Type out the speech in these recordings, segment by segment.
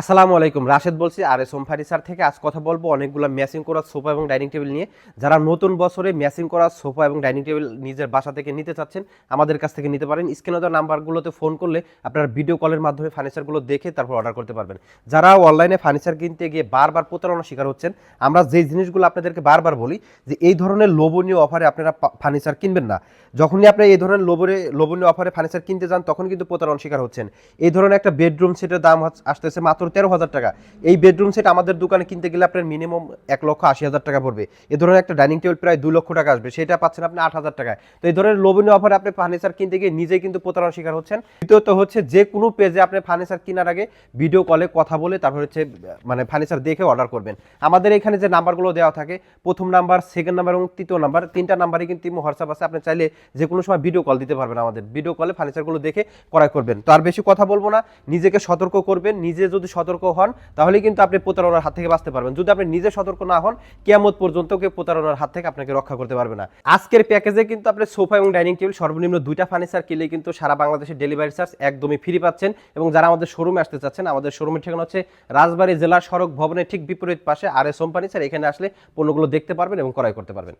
আসসালামু আলাইকুম, রাশেদ বলছি। আর এস হোম ফার্নিচার থেকে আজ কথা বলব অনেকগুলো ম্যাচিং করা সোফা এবং ডাইনিং টেবিল নিয়ে। যারা নতুন বছরে ম্যাচিং করা সোফা এবং ডাইনিং টেবিল নিজের বাসা থেকে নিতে চাচ্ছেন, আমাদের কাছ থেকে নিতে পারেন। স্ক্রিনে দেওয়া নাম্বারগুলোতে ফোন করলে আপনারা ভিডিও কলের মাধ্যমে ফার্নিচারগুলো দেখে তারপর অর্ডার করতে পারবেন। যারা অনলাইনে ফার্নিচার কিনতে গিয়ে বারবার প্রতারণার শিকার হচ্ছেন, আমরা যে জিনিসগুলো আপনাদেরকে বারবার বলি যে এই ধরনের লোভনীয় অফারে আপনারা ফার্নিচার কিনবেন না। যখনই আপনি এই ধরনের লোভরে, লোভনীয় অফারে ফার্নিচার কিনতে যান, তখন কিন্তু প্রতারণার শিকার হচ্ছেন। এই ধরনের একটা বেডরুম সেটের দাম আসতেছে মাত্র তেরো হাজার টাকা। এই বেডরুম সেট আমাদের দোকানে কিনতে গেলে আপনার মিনিমাম এক লক্ষ আশি হাজার টাকা পড়বে। এ ধরনের একটা ডাইনিং টেবিল প্রায় দুই লক্ষ টাকা আসবে, সেটা পাচ্ছেন আপনি আট হাজার টাকায়। তো এই ধরনের লোভনীয় অফারে আপনি ফার্নিচার কিনতে গিয়ে নিজেই কিন্তু প্রতারণার শিকার হচ্ছেন। দ্বিতীয়ত হচ্ছে যে কোনো পেজে আপনি ফার্নিচার কেনার আগে ভিডিও কলে কথা বলে তারপর হচ্ছে মানে ফার্নিচার দেখে অর্ডার করবেন। আমাদের এখানে যে নাম্বারগুলো দেওয়া থাকে, প্রথম নাম্বার সেকেন্ড নাম্বার এবং তৃতীয় নাম্বার তিনটা নাম্বারই কিন্তু হোয়াটসঅ্যাপ আছে। আপনি চাইলে যে কোনো সময় ভিডিও কল দিতে পারবেন আমাদের। ভিডিও কলে ফার্নিচারগুলো দেখে ক্রয় করবেন। তো আর বেশি কথা বলব না, নিজেকে সতর্ক করবেন, নিজে যদি সতর্ক হন তাহলে কিন্তু আপনি প্রতারণার হাত থেকে বাঁচতে পারবেন। যদি আপনি নিজে সতর্ক না হন, কেয়ামত পর্যন্ত কেউ প্রতারণার হাত থেকে আপনাকে রক্ষা করতে পারবে না। আজকের প্যাকেজে কিন্তু আপনি সোফা এবং ডাইনিং টেবিল, সর্বনিম্ন দুইটা ফার্নিচার কিনলে কিন্তু সারা বাংলাদেশের ডেলিভারি চার্জ একদমই ফ্রি পাচ্ছেন। এবং যারা আমাদের শোরুমে আসতে চাচ্ছেন, আমাদের শোরুমের ঠিকানা হচ্ছে রাজবাড়ী জেলা সড়ক ভবনের ঠিক বিপরীত পাশে আর এস হোম ফার্নিচার। এখানে আসলে পণ্যগুলো দেখতে পারবেন এবং ক্রয় করতে পারবেন।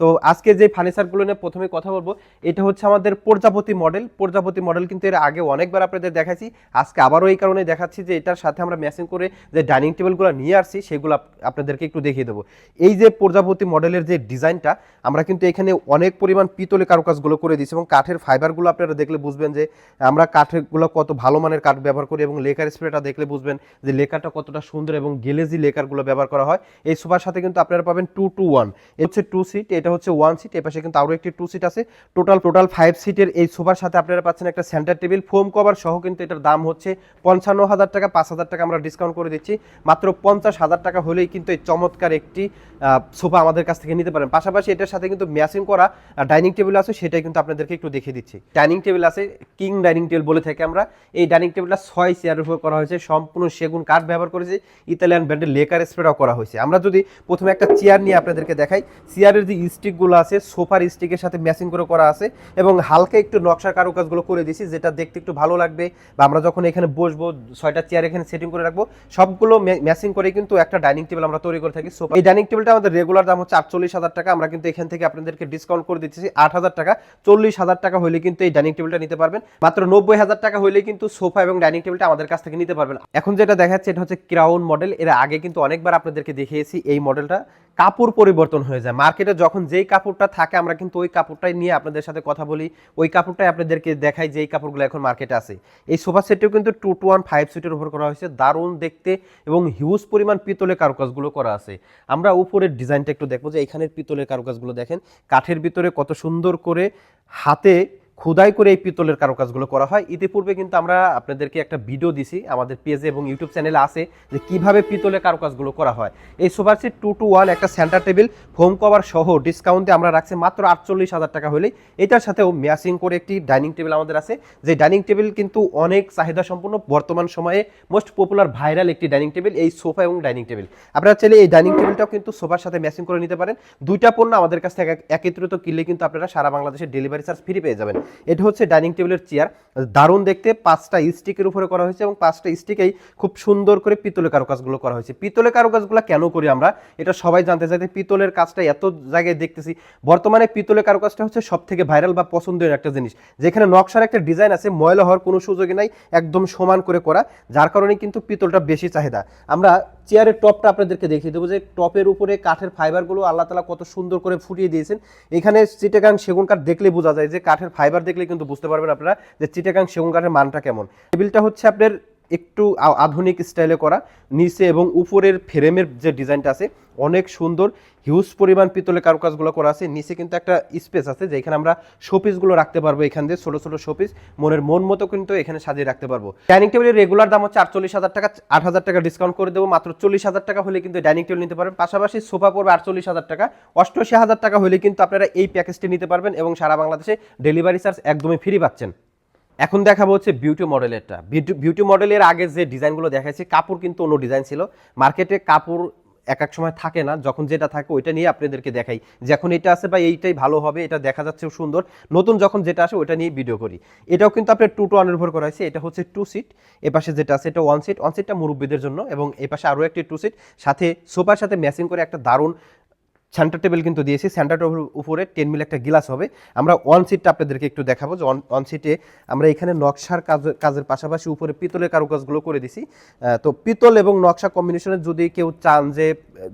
তো আজকে যে ফার্নিচারগুলো নিয়ে প্রথমে কথা বলব, এটা হচ্ছে আমাদের প্রজাপতি মডেল প্রজাপতি মডেল কিন্তু এর আগে অনেকবার আপনাদের দেখাইছি। আজকে আবারও এই কারণে দেখাচ্ছি যে এটার সাথে আমরা ম্যাচিং করে যে ডাইনিং টেবিলগুলো নিয়ে আসছি, সেগুলো আপনাদেরকে একটু দেখিয়ে দেবো। এই যে প্রজাপতি মডেলের যে ডিজাইনটা আমরা কিন্তু এখানে অনেক পরিমাণ পিতলে কারুকাজগুলো করে দিচ্ছি এবং কাঠের ফাইবারগুলো আপনারা দেখলে বুঝবেন যে আমরা কাঠেরগুলো কত ভালো মানের কাঠ ব্যবহার করি এবং লেকার স্প্রেটা দেখলে বুঝবেন যে লেকারটা কতটা সুন্দর এবং গেলেজি লেকারগুলো ব্যবহার করা হয়। এই সোফার সাথে কিন্তু আপনারা পাবেন টু টু ওয়ান হচ্ছে টু সিট এটা হচ্ছে ওয়ান সিট এ পাশে কিন্তু আরও একটি টু সিট আছে। টোটাল টোটাল ফাইভ সিটের এই সোফার সাথে আপনারা পাচ্ছেন একটা সেন্টার টেবিল ফোম কভার সহ কিন্তু এটার দাম হচ্ছে পঞ্চান্ন হাজার টাকা, পাঁচ হাজার টাকা আমরা ডিসকাউন্ট করে দিচ্ছি। মাত্র পঞ্চাশ হাজার টাকা হলেই কিন্তু এই চমৎকার একটি সোফা আমাদের কাছ থেকে নিতে পারেন। পাশাপাশি এটার সাথে কিন্তু ম্যাচিং করা ডাইনিং টেবিল আছে, সেটাই কিন্তু আপনাদেরকে একটু দেখিয়ে দিচ্ছি। ডাইনিং টেবিল আছে কিং ডাইনিং টেবিল বলে থাকি আমরা। এই ডাইনিং টেবিলটা ছয় চেয়ারের উপর করা হয়েছে, সম্পূর্ণ সেগুন কাঠ ব্যবহার করেছে। ইতালিয়ান ব্র্যান্ডের লেকার স্প্রেটাও করা হয়েছে। আমরা যদি প্রথমে একটা চেয়ার নিয়ে আপনাদেরকে দেখাই চেয়ারের যে স্টিকগুলো আছে, সোফার স্টিকের সাথে ম্যাচিং করে করা আছে এবং হালকা একটু নকশার কারুকাজগুলো করে দিয়েছি, যেটা দেখতে একটু ভালো লাগবে বা আমরা যখন এখানে বসবো, ছয়টা চেয়ার এখানে সেটিং করে রাখব, সবগুলো ম্যাচিং করে কিন্তু একটা ডাইনিং টেবিল আমরা তৈরি করে থাকি। সোফা এই ডাইনিং টেবিলটা আমাদের রেগুলার দাম হচ্ছে আটচল্লিশ হাজার টাকা, আমরা কিন্তু এখান থেকে আপনাদেরকে ডিসকাউন্ট করে দিচ্ছি আট হাজার টাকা। চল্লিশ হাজার টাকা হলে কিন্তু এই ডাইনিং টেবিলটা নিতে পারবেন, মাত্র নব্বই হাজার টাকা হলে কিন্তু সোফা এবং ডাইনিং টেবিলটা আমাদের কাছ থেকে নিতে পারবেন। এখন যেটা দেখাচ্ছে, এটা হচ্ছে ক্রাউন মডেল এর আগে কিন্তু অনেকবার আপনাদেরকে দেখিয়েছি এই মডেলটা কাপড় পরিবর্তন হয়ে যায়। মার্কেটে যখন যেই কাপড়টা থাকে, আমরা কিন্তু ওই কাপড়টাই নিয়ে আপনাদের সাথে কথা বলি। ওই কাপড়টাই আপনাদেরকে দেখাই যে এই কাপড়গুলো এখন মার্কেটে আছে। এই সোফা সেটটিও কিন্তু টু টু ওয়ান ফাইভ সিটের উপর করা হয়েছে। দারুণ দেখতে এবং হিউজ পরিমাণ পিতলের কারুকাজগুলো করা আছে। আমরা উপরের ডিজাইনটা একটু দেখব যে এখানের পিতলের কারুকাজগুলো দেখেন। কাঠের ভিতরে কত সুন্দর করে হাতে খোদাই করে এই পিতলের কারুকাজগুলো করা হয়। ইতিপূর্বে কিন্তু আমরা আপনাদেরকে একটা ভিডিও দিছি, আমাদের পেজে এবং ইউটিউব চ্যানেলে আছে যে কীভাবে পিতলের কারুকাজগুলো করা হয়। এই সোফার সিট টু টু ওয়ান একটা সেন্টার টেবিল হোম কভার সহ ডিসকাউন্টে আমরা রাখছি মাত্র আটচল্লিশ হাজার টাকা হলেই। এটার সাথেও ম্যাচিং করে একটি ডাইনিং টেবিল আমাদের আছে। যে ডাইনিং টেবিল কিন্তু অনেক চাহিদা সম্পন্ন, বর্তমান সময়ে মোস্ট পপুলার ভাইরাল একটি ডাইনিং টেবিল এই সোফা এবং ডাইনিং টেবিল আপনারা চাইলে এই ডাইনিং টেবিলটাও কিন্তু সোফার সাথে ম্যাচিং করে নিতে পারেন। দুইটা পণ্য আমাদের কাছ থেকে একত্রিত কিনলে কিন্তু আপনারা সারা বাংলাদেশের ডেলিভারি চার্জ ফ্রি পেয়ে যাবেন। এটা হচ্ছে ডাইনিং টেবিলের চেয়ার। দারুণ দেখতে, পাঁচটা স্টিকের উপরে করা হয়েছে এবং পাঁচটা স্টিকেই খুব সুন্দর করে পিতলের কারুকাজগুলো করা হয়েছে। পিতলের কারুকাজগুলো কেন করি আমরা? এটা সবাই জানতে চাই যে পিতলের কাজটা এত জায়গায় দেখতেছি। বর্তমানে পিতলের কারুকাজটা হচ্ছে সব থেকে ভাইরাল বা পছন্দের একটা জিনিস। যেখানে নকশার একটা ডিজাইন আছে, ময়লা হওয়ার কোনো সুযোগই নাই, একদম সমান করে করা। যার কারণে কিন্তু পিতলটা বেশি চাহিদা। আমরা চেয়ারের টপটা আপনাদেরকে দেখিয়ে দেবো যে টপের উপরে কাঠের ফাইবারগুলো আল্লাহ তালা কত সুন্দর করে ফুটিয়ে দিয়েছেন। এখানে চিটাগাং সেগুন কাঠ দেখলে বোঝা যায় যে কাঠের ফাইবার দেখলে কিন্তু বুঝতে পারবেন আপনারা যে চিটাগাং সেগুন কাঠের মানটা কেমন। টেবিলটা হচ্ছে আপনার একটু আধুনিক স্টাইলে করা, নিচে এবং উপরের ফ্রেমের যে ডিজাইনটা আছে, অনেক সুন্দর হিউজ পরিমাণ পিতলের কারুকাজগুলো করা আছে। নিচে কিন্তু একটা স্পেস আছে যেখানে আমরা শোপিসগুলো রাখতে পারব এখান দিয়ে, ছোটো ছোটো শোপিস মনের মন মতো কিন্তু এখানে সাজিয়ে রাখতে পারব। ডাইনিং টেবিলের রেগুলার দাম হচ্ছে আটচল্লিশ হাজার টাকা, আট হাজার টাকা ডিসকাউন্ট করে দেবো। মাত্র চল্লিশ হাজার টাকা হলে কিন্তু ডাইনিং টেবিল নিতে পারবেন। পাশাপাশি সোফা পড়বে আটচল্লিশ হাজার টাকা। অষ্টআশি হাজার টাকা হলে কিন্তু আপনারা এই প্যাকেজটি নিতে পারবেন এবং সারা বাংলাদেশে ডেলিভারি চার্জ একদমই ফ্রি পাচ্ছেন। এখন দেখাবো হচ্ছে বিউটি মডেলেরটা বিউটি মডেলের আগে যে ডিজাইনগুলো দেখাচ্ছি কাপড় কিন্তু অন্য ডিজাইন ছিল। মার্কেটে কাপড় এক এক সময় থাকে না, যখন যেটা থাকে ওইটা নিয়ে আপনাদেরকে দেখাই। যে এখন এটা আছে বা এইটাই ভালো হবে, এটা দেখা যাচ্ছে সুন্দর। নতুন যখন যেটা আসে, ওইটা নিয়ে ভিডিও করি। এটাও কিন্তু আপনার টু টু উপর করা হয়েছে। এটা হচ্ছে টু সিট এ পাশে যেটা আছে, এটা ওয়ান সিট ওয়ান সিটটা মুরব্বীদের জন্য এবং এই পাশে আরও একটি টু সিট সাথে, সোফার সাথে ম্যাচিং করে একটা দারুণ সেন্টার টেবিল কিন্তু দিয়েছি। সেন্টার টেবিল উপরে টেন মিল একটা গ্লাস হবে। আমরা ওয়ান সিটটা আপনাদেরকে একটু দেখাবো যে ওয়ান সিটে আমরা এখানে নকশার কাজ কাজের পাশাপাশি উপরে পিতলের কারুকাজগুলো করে দিছি। তো পিতল এবং নকশা কম্বিনেশনে যদি কেউ চান যে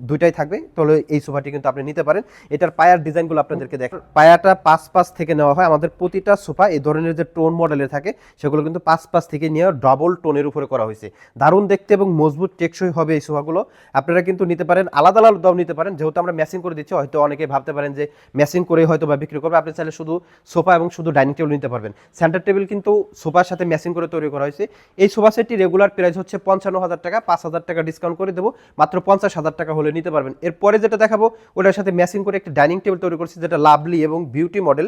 দুইটাই থাকবে, তাহলে এই সোফাটি কিন্তু আপনি নিতে পারেন। এটার পায়ার ডিজাইনগুলো আপনাদেরকে দেখ পায়াটা পাঁচ পাঁচ থেকে নেওয়া হয়। আমাদের প্রতিটা সোফা এই ধরনের যে টোন মডেলের থাকে, সেগুলো কিন্তু পাঁচ পাঁচ থেকে নিয়ে ডবল টোনের উপরে করা হয়েছে। দারুণ দেখতে এবং মজবুত, টেকসই হবে এই সোফাগুলো। আপনারা কিন্তু নিতে পারেন, আলাদা আলাদাও নিতে পারেন। যেহেতু আমরা ম্যাচিং করে দিচ্ছি, হয়তো অনেকে ভাবতে পারেন যে ম্যাচিং করে হয়তো বা বিক্রি করবে। আপনি চাইলে শুধু সোফা এবং শুধু ডাইনিং টেবিল নিতে পারবেন। সেন্টার টেবিল কিন্তু সোফার সাথে ম্যাচিং করে তৈরি করা হয়েছে। এই সোফা সেটটি রেগুলার প্রাইস হচ্ছে পঞ্চান্ন হাজার টাকা, পাঁচ হাজার টাকা ডিসকাউন্ট করে দেবো, মাত্র পঞ্চাশ হাজার টাকা হলে নিতে পারবেন। এরপরে যেটা দেখাবো, ওটার সাথে ম্যাচিং করে একটি ডাইনিং টেবিল তৈরি করছি, যেটা লাভলি এবং বিউটি মডেল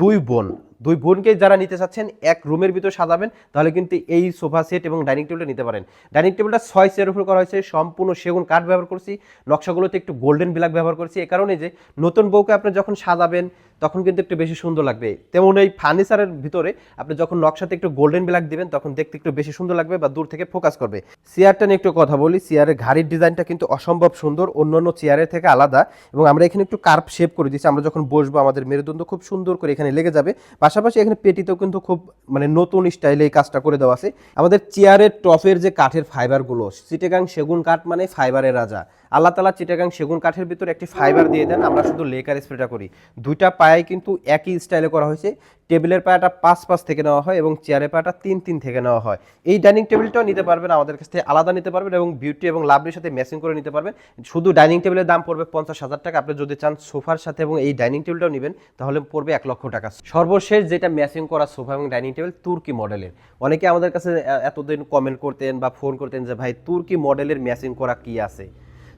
দুই বোন। দুই বোনকে যারা নিতে চাচ্ছেন, এক রুমের ভিতর সাজাবেন, তাহলে কিন্তু এই সোফা সেট এবং ডাইনিং টেবিলটা নিতে পারেন। ডাইনিং টেবিলটা ছয় চেয়ার উপর করা হয়েছে, সম্পূর্ণ সেগুন কাঠ ব্যবহার করছি, নকশাগুলোতে একটু গোল্ডেন ব্ল্যাক ব্যবহার করছি, এ কারণে যে নতুন বউকে আপনি যখন সাজাবেন তখন কিন্তু একটু বেশি সুন্দর লাগবে। তেমন এই ফার্নিচারের ভিতরে আপনি যখন নকশাতে একটু গোল্ডেন ব্ল্যাক দিবেন, তখন দেখতে একটু বেশি সুন্দর লাগবে বা দূর থেকে ফোকাস করবে। চেয়ারটা নিয়ে একটু কথা বলি চেয়ারের ঘাড়ির ডিজাইনটা কিন্তু অসম্ভব সুন্দর অন্য অন্য চেয়ারের থেকে আলাদা এবং আমরা এখানে একটু কার্ভ শেপ করে দিচ্ছি। আমরা যখন বসবো, আমাদের মেরুদণ্ড খুব সুন্দর করে এখানে লেগে যাবে। পাশাপাশি এখানে পেটিতেও কিন্তু খুব মানে নতুন স্টাইলে এই কাজটা করে দেওয়া আছে। আমাদের চেয়ারের টপের যে কাঠের ফাইবারগুলো চিটেগাং সেগুন কাঠ মানে ফাইবারের রাজা। আল্লাহ তালা চিটাগাং সেগুন কাঠের ভিতরে একটি ফাইবার দিয়ে দেন। আমরা শুধু লেকার স্প্রেটা করি। দুইটা পায়ে কিন্তু একই স্টাইলে করা হয়েছে। টেবিলের পায়াটা পাঁচ পাঁচ থেকে নেওয়া হয় এবং চেয়ারের পায়াটা তিন তিন থেকে নেওয়া হয়। এই ডাইনিং টেবিলটাও নিতে পারবেন, আমাদের কাছ থেকে আলাদা নিতে পারবেন এবং বিউটি এবং লাভলির সাথে ম্যাচিং করে নিতে পারবেন। শুধু ডাইনিং টেবিলের দাম পড়বে পঞ্চাশ হাজার টাকা। আপনি যদি চান সোফার সাথে এবং এই ডাইনিং টেবিলটাও নেবেন, তাহলে পড়বে এক লক্ষ টাকা। সর্বশেষ যেটা ম্যাচিং করা সোফা এবং ডাইনিং টেবিল তুর্কি মডেলের অনেকে আমাদের কাছে এতদিন কমেন্ট করতেন বা ফোন করতেন যে, ভাই তুর্কি মডেলের ম্যাচিং করা কি আছে?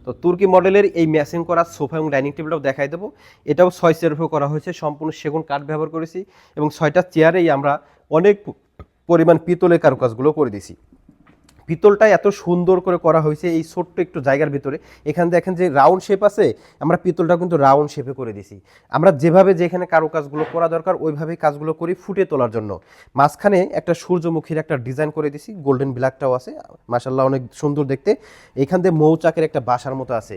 তো তুর্কি মডেলের এই ম্যাচিং করা সোফা এবং ডাইনিং টেবিলটাও দেখাই দেবো। এটাও ছয় চেয়ার উপর করা হয়েছে, সম্পূর্ণ সেগুন কাঠ ব্যবহার করেছি এবং ছয়টা চেয়ারেই আমরা অনেক পরিমাণ পিতলের কারুকাজগুলো করে দিয়েছি। পিতলটা এত সুন্দর করে করা হয়েছে এই ছোট্ট একটু জায়গার ভিতরে। এখানে দেখেন যে রাউন্ড শেপ আছে, আমরা পিতলটা কিন্তু রাউন্ড শেপে করে দিছি। আমরা যেভাবে যেখানে কারও কাজগুলো করা দরকার, ওইভাবেই কাজগুলো করি ফুটে তোলার জন্য। মাঝখানে একটা সূর্যমুখীর একটা ডিজাইন করে দিছি গোল্ডেন ব্ল্যাকটাও আছে মাসাল্লাহ অনেক সুন্দর দেখতে। এখান দিয়ে মৌচাকের একটা বাসার মতো আছে।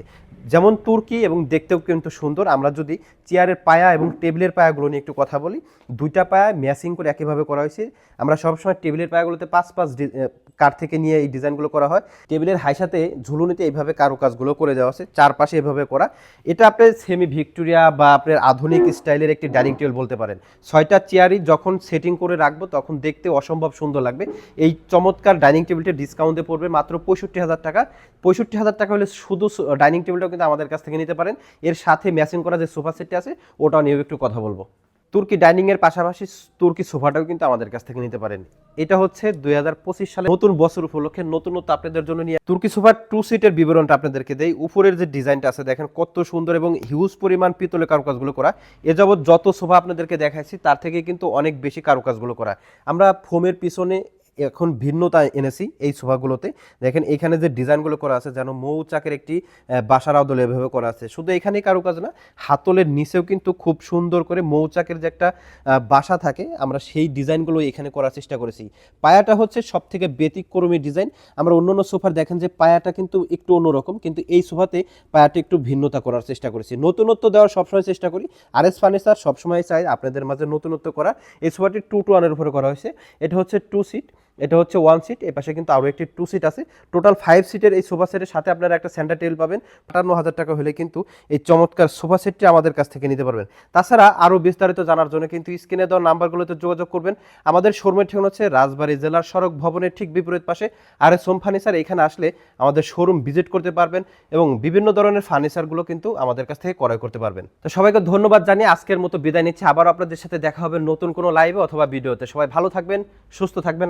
যেমন তুর্কি এবং দেখতেও কিন্তু সুন্দর। আমরা যদি চেয়ারের পায়া এবং টেবিলের পায়াগুলো নিয়ে একটু কথা বলি, দুইটা পায়া ম্যাচিং করে একইভাবে করা হয়েছে। আমরা সবসময় টেবিলের পায়াগুলোতে পাঁচ পাঁচ কাঠ থেকে নিয়ে এই ডিজাইনগুলো করা হয়। টেবিলের হাই সাথে ঝুলুনিতে এইভাবে কারুকাজগুলো করে দেওয়া আছে, চারপাশে এভাবে করা। এটা আপনার সেমি ভিক্টোরিয়া বা আপনার আধুনিক স্টাইলের একটি ডাইনিং টেবিল বলতে পারেন। ছয়টা চেয়ারই যখন সেটিং করে রাখব তখন দেখতে অসম্ভব সুন্দর লাগবে। এই চমৎকার ডাইনিং টেবিলটা ডিসকাউন্টে পড়বে মাত্র পঁয়ষট্টি হাজার টাকা। পঁয়ষট্টি হাজার টাকা হলে শুধু ডাইনিং টেবিলটাও কিন্তু আমাদের কাছ থেকে নিতে পারেন। এর সাথে ম্যাচিং করা যে সোফা সেটটি আছে, ওটাও নিয়েও একটু কথা বলব। তুর্কি ডাইনিং এর পাশাপাশি তুর্কি সোফাটাও কিন্তু আমাদের কাছ থেকে নিতে পারেন এটা হচ্ছে দুই সালে নতুন বছর উপলক্ষে নতুনত্ব আপনাদের জন্য নিয়ে তুর্কি সোফার টু সিটের বিবরণটা আপনাদেরকে দেয় উপরের যে ডিজাইনটা আছে, দেখেন কত সুন্দর এবং হিউজ পরিমাণ পিতলের কারুকাজগুলো করা। এ যাবৎ যত সোফা আপনাদেরকে দেখাইছি, তার থেকে কিন্তু অনেক বেশি কারুকাজগুলো করা। আমরা ফোমের পিছনে এখন ভিন্নতা এনেছি এই সোফাগুলোতে। দেখেন এখানে যে ডিজাইনগুলো করা আছে, যেন মৌচাকের একটি বাসার আদলে এভাবে করা আছে। শুধু এখানে কারুকাজ না, হাতলের নিচেও কিন্তু খুব সুন্দর করে মৌচাকের যে একটা বাসা থাকে, আমরা সেই ডিজাইনগুলো এখানে করার চেষ্টা করেছি। পায়াটা হচ্ছে সব থেকে ব্যতিক্রমী ডিজাইন। আমরা অন্য অন্য সোফার দেখেন যে পায়াটা কিন্তু একটু অন্যরকম, কিন্তু এই সোফাতে পায়াটা একটু ভিন্নতা করার চেষ্টা করেছি। নতুনত্ব দেওয়ার সবসময় চেষ্টা করি। আর এস ফার্নিচার সবসময় চাই আপনাদের মাঝে নতুনত্ব করা। এই সোফাটি টু টু ওয়ানের উপরে করা হয়েছে। এটা হচ্ছে টু সিট এটা হচ্ছে ওয়ান সিট এ পাশে কিন্তু আরও একটি টু সিট আছে। টোটাল ফাইভ সিটের এই সোফা সেটের সাথে আপনারা একটা সেন্টার টেবিল পাবেন। আটান্ন হাজার টাকা হলে কিন্তু এই চমৎকার সোফা সেটটি আমাদের কাছ থেকে নিতে পারবেন। তাছাড়া আরও বিস্তারিত জানার জন্য কিন্তু স্ক্রিনে দেওয়া নাম্বারগুলোতে যোগাযোগ করবেন। আমাদের শোরুমের ঠিকানা হচ্ছে রাজবাড়ী জেলার সড়ক ভবনের ঠিক বিপরীত পাশে। আর এস ফার্নিচার এখানে আসলে আমাদের শোরুম ভিজিট করতে পারবেন এবং বিভিন্ন ধরনের ফার্নিচারগুলো কিন্তু আমাদের কাছ থেকে ক্রয় করতে পারবেন। তো সবাইকে ধন্যবাদ জানিয়ে আজকের মতো বিদায় নিচ্ছি। আবার আপনাদের সাথে দেখা হবে নতুন কোনো লাইভে অথবা ভিডিওতে সবাই ভালো থাকবেন, সুস্থ থাকবেন।